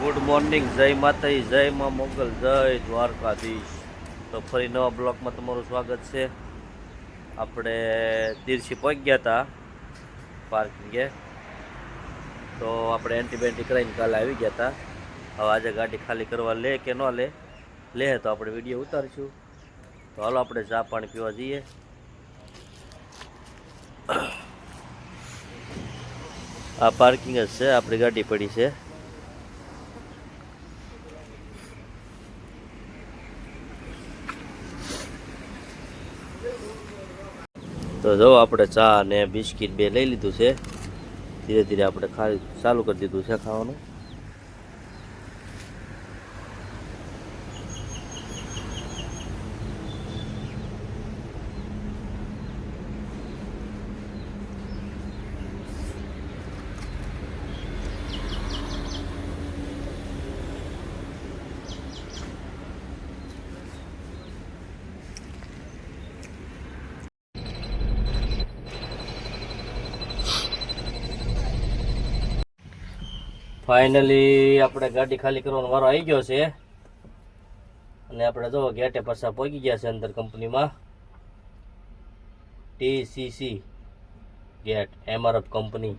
Good morning જય માતાજી, જય માં મોગલ, જય દ્વારકાધીશ. તો ફરી નવા બ્લોકમાં તમારું સ્વાગત છે. આપણે તીરછી પહોંચી ગયા હતા પાર્કિંગે. તો આપણે એન્ટી બેન્ટી કરાવીને કાલે આવી ગયા હતા હવે આજે ગાડી ખાલી કરવા લે કે ન લે લે તો આપણે વીડિયો ઉતારીશું. તો હાલો આપણે ચા પાણી પીવા જઈએ. આ પાર્કિંગ જ છે, આપણી ગાડી પડી છે. તો જો આપણે ચા ને બિસ્કિટ બે લઈ લીધું છે. ધીરે ધીરે આપણે ખાલી ચાલુ કરી દીધું છે ખાવાનું. ફાઇનલી આપણે ગાડી ખાલી કરવાનો વારો આવી ગયો છે. અને આપણે જો ગેટે પાછા પહોંચી ગયા છે અંદર કંપનીમાં. T C C gate M R F company.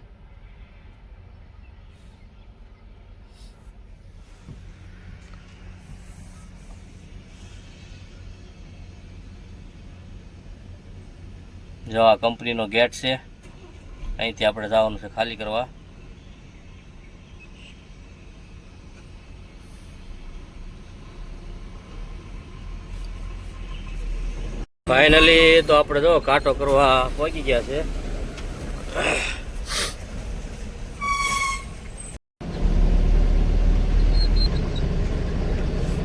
જો આ કંપનીનો ગેટ છે. અહીંથી આપણે જવાનું છે ખાલી કરવા. ફાઇનલી તો આપણે જો કાંટો કરવા પહોંચી ગયા છે.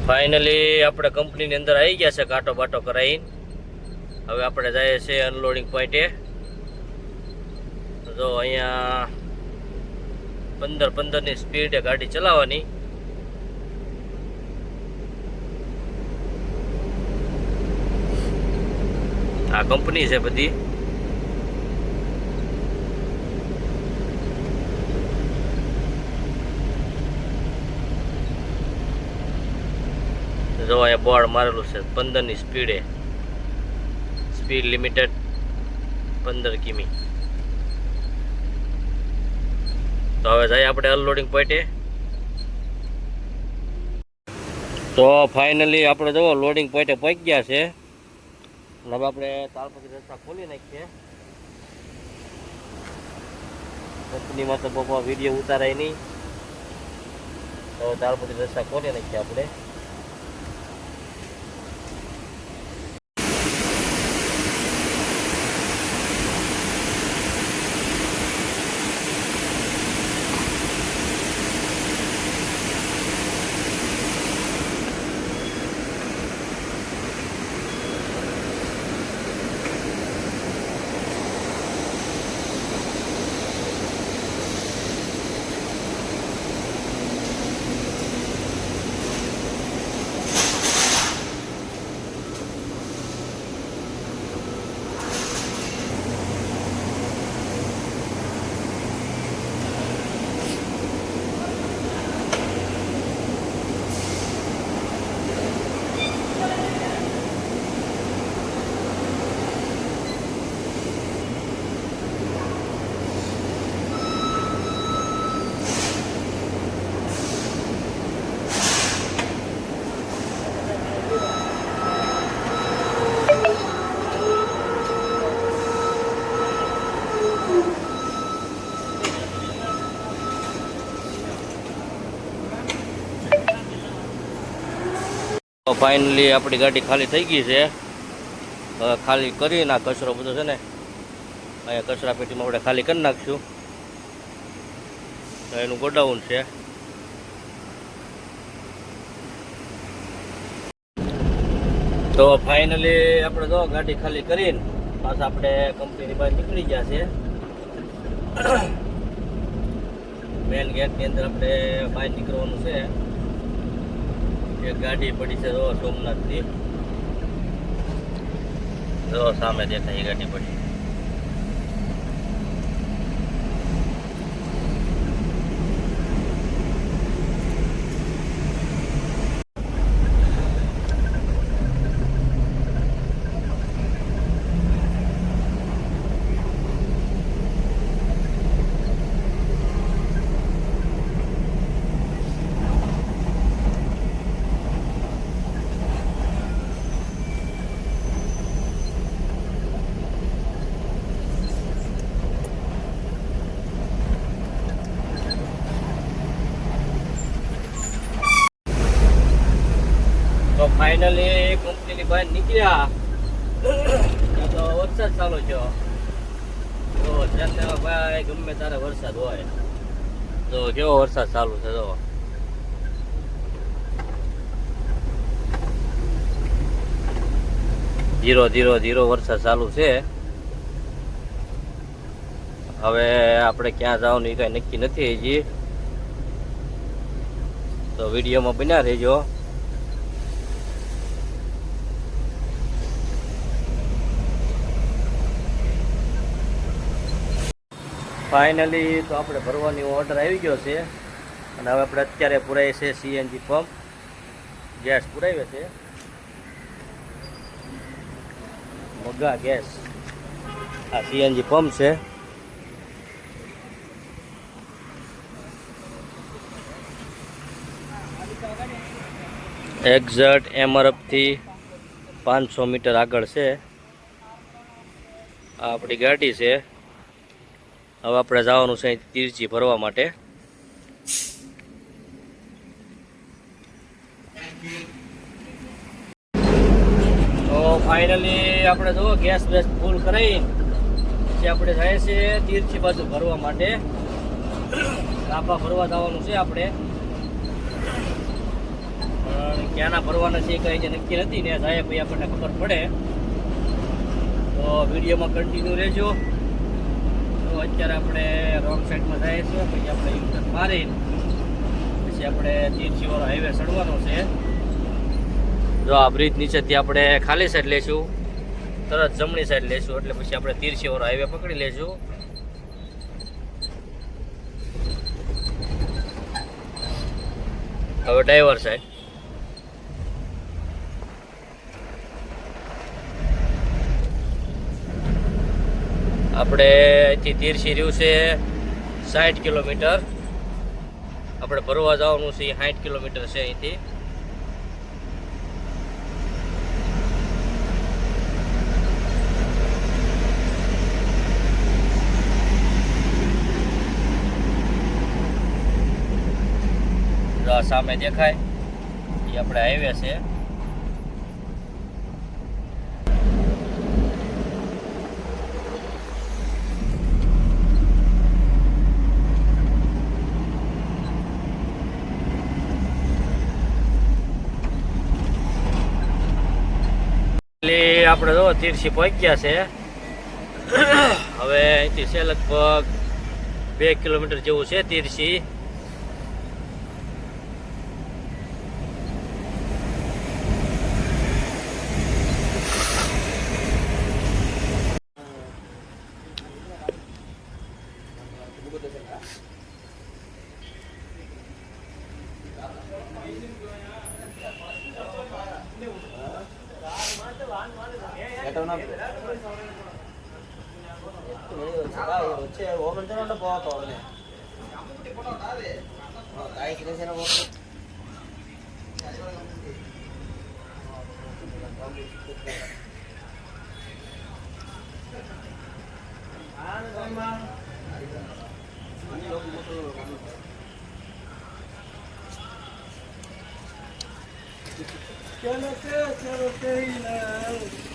ફાઇનલી આપણે કંપનીની અંદર આવી ગયા છે કાંટો બાટો કરાવીને. હવે આપણે જઈએ છીએ અનલોડિંગ પોઈન્ટે જો અહીંયા પંદર પંદરની સ્પીડે ગાડી ચલાવવાની. આ કંપની છે બધી. જો અહીંયા બોર્ડ મારેલું છે પંદરની સ્પીડે. સ્પીડ લિમિટેડ પંદર કિમી. તો હવે જાય આપણે અનલોડિંગ પોઈન્ટે. તો ફાઇનલી આપણે જો લોડિંગ પોઈન્ટે પહોંચી ગયા છે. હવે આપણે તાલપત્રી રસ્તા ખોલી નાખીએ. કંપનીમાં તો પપ્પા વીડિયો ઉતારાય નહીં. તો તાલપત્રી રસ્તા ખોલી નાખીએ આપણે. ફાઇનલી આપણી ગાડી ખાલી થઈ ગઈ છે. હવે ખાલી કરીને આ કચરો બધો છે ને, અહીંયા કચરા પેટીમાં આપણે ખાલી કરી નાખશું. એનું ગોડાઉન છે. તો ફાઇનલી આપણે જો ગાડી ખાલી કરીને પાછા આપણે કંપનીની બહાર નીકળી ગયા છે. મેન ગેટની અંદર આપણે બહાર નીકળવાનું છે. એક ગાડી પડી છે જો સોમનાથની જો સામે દેખાય ગાડી પડી ફાઇનલી કંપનીની બહાર નીકળ્યા તો વરસાદ ચાલુ થયો. તો ત્યાં ભાઈ ગમે તારે વરસાદ હોય. તો કેવો વરસાદ ચાલુ છે તો ધીરો ધીરો ધીરો વરસાદ ચાલુ છે. હવે આપણે ક્યાં જવાનું એ કાંઈ નક્કી નથી હજી. તો વિડીયોમાં બન્યા રહેજો. ફાઇનલી તો આપણે ભરવાની ઓર્ડર આવી ગયો છે. અને હવે આપણે અત્યારે પુરાય છે સીએનજી પંપ ગેસ પુરાવ્યો છે. મગા ગેસ આ સીએનજી પંપ છે. એક્ઝેટ એમઆરએફથી પાંચસો મીટર આગળ છે. આ આપણી ગાડી છે. હવે આપણે જવાનું છે તીરચી ભરવા માટે. તો ફાઇનલી આપણે જો ગેસ બેસ ફૂલ કરાવી પછી આપણે જાય છે તીરચી બાજુ ભરવા માટે. લાંબા ભરવા જવાનું છે આપણે. ક્યાંના ભરવાના છે કઈ જે નક્કી નથી. ને જાય પછી આપણને ખબર પડે. તો વિડીયોમાં કન્ટિન્યુ રહેજો. અત્યારે આપણે રોંગ સાઈડમાં જઈએ છીએ પછી આપણે યુટર્ન મારી પછી આપણે તીરછીવાળો હાઈવે ચડવાનો છે. જો આ બ્રિજ નીચેથી આપણે ખાલી સાઈડ લેશું, તરત જમણી સાઈડ લેશું, એટલે પછી આપણે તીરછીવાળો હાઈવે પકડી લેશું. હવે ડ્રાઈવર સાઈડ આપણે અહીંથી તીરસી રહ્યું છે સાઠ કિલોમીટર. આપણે ભરવા જવાનું છે સાઠ કિલોમીટર છે અહીંથી. સામે દેખાય. એ આપણે હાઈવે છે. એટલે આપણે જો તીરસી પહોંચ્યા છે. હવે અહીંથી છે લગભગ બે કિલોમીટર જેવું છે તીરસી టర్న్ వచ్చే ఓపెన్ ఉంటే పోతా ఉన్నా కాయకి వేసిన Yo no creo que lo que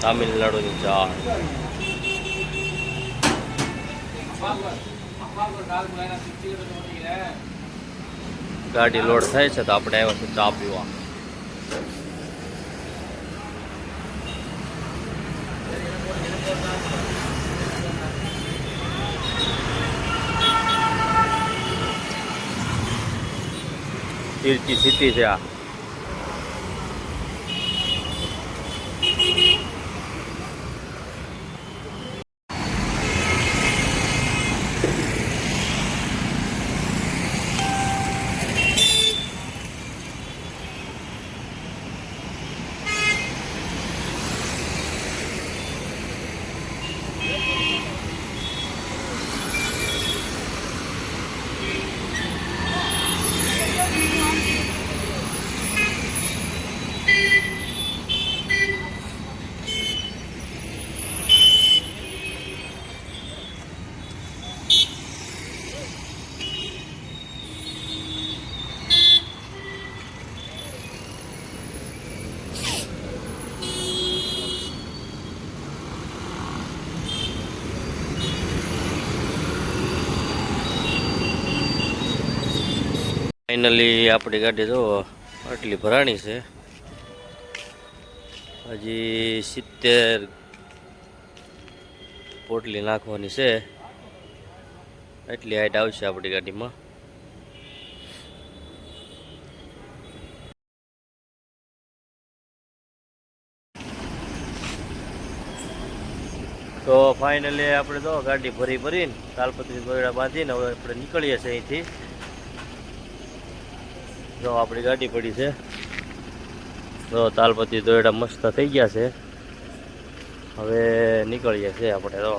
તામિલનાડુની ચાળ ગાડી લોડ થાય છે તો આપણે આવ્યા છે ચા પીવા. તીરચી સિટી છે આ. ફાઇનલી આપણી ગાડી જો આટલી ભરાણી છે. હજી સિત્તેર પોટલી નાખવાની છે. એટલી હાઈટ આવશે આપણી ગાડીમાં. તો ફાઇનલી આપણે તો ગાડી ભરી ભરીને તાલપત્રી ગોયડા બાંધીને હવે આપણે નીકળીએ છીએ અહીંથી. જો આપણી ગાડી પડી છે. તો તાલપતિ દોયડા મસ્ત થઈ ગયા છે. હવે નીકળીએ છીએ આપણે તો